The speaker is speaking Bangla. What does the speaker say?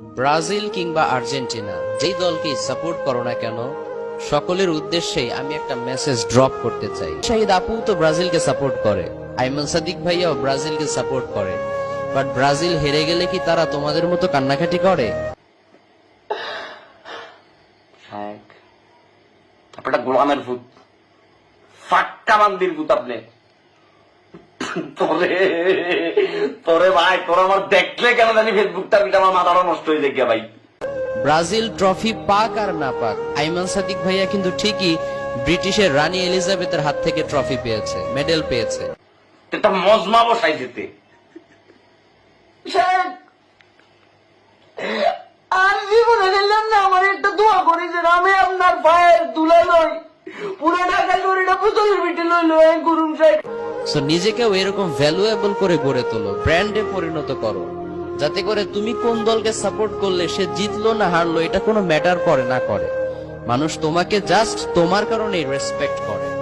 ব্রাজিল কিংবা আর্জেন্টিনা, যেই দলকে সাপোর্ট করো না কেন, সকলের উদ্দেশ্যে আমি একটা মেসেজ ড্রপ করতে চাই। শাহিদ আপু তো ব্রাজিলকে সাপোর্ট করে, আইমান সাদিক ভাইয়াও ব্রাজিলকে সাপোর্ট করে বাট ব্রাজিল হেরে গেলে কি তারা তোমাদের মতো কান্নাকাটি করে? আপনার গোলামের ভূত, ফাটকা বান্দির ভূত আপনি। তোরে তোরে ভাই তোর আমার দেখলে কেন জানি ফেসবুকটা পিঠা আমার মাথাটা নষ্ট হয়ে যায় ভাই। ব্রাজিল ট্রফি পাক আর না পাক আইমান সাদিক ভাইয়া কিন্তু ঠিকই ব্রিটিশের রানী এলিজাবেথের হাত থেকে ট্রফি পেয়েছে মেডেল পেয়েছে। একটা মজমা বসাই শায়েক, আর জীবনে গেলাম না আমার একটা দোয়া করেছেন আমি আপনার পায়ের তুলে লই পুরো ঢাকা লরিটা পুতুলের পিঠে লই লই গুরুম সাহেব সো নিজেকেও এরকম ভ্যালুয়েবল করে গড়ে তোলো ব্র্যান্ডে পরিণত করো, যাতে করে তুমি কোন দলকে সাপোর্ট করলে সে জিতলো না হারলো, এটা কোনো ম্যাটার করে না করে। মানুষ তোমাকে জাস্ট তোমার কারণে রেসপেক্ট করে।